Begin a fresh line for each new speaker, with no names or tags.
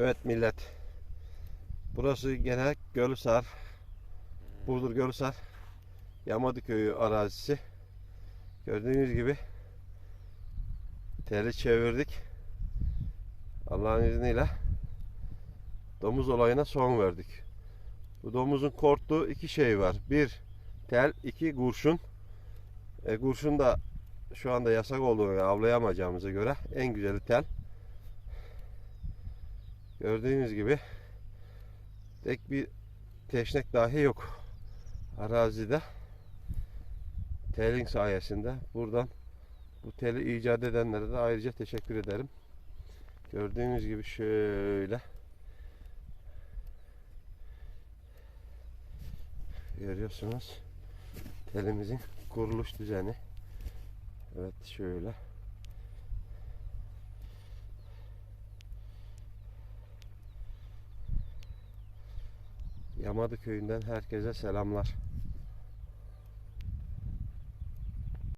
Evet millet. Burası gene Gölüsar. Burdur Gölüsar. Yamadı köyü arazisi. Gördüğünüz gibi teli çevirdik. Allah'ın izniyle domuz olayına son verdik. Bu domuzun korktuğu iki şey var. Bir tel, iki kurşun. E, kurşun da şu anda yasak olduğunu avlayamayacağımıza göre en güzeli tel. Gördüğünüz gibi tek bir teşnek dahi yok arazide. Telin sayesinde buradan bu teli icat edenlere de ayrıca teşekkür ederim. Gördüğünüz gibi şöyle görüyorsunuz telimizin kuruluş düzeni. Evet şöyle. Yamadı köyünden herkese selamlar.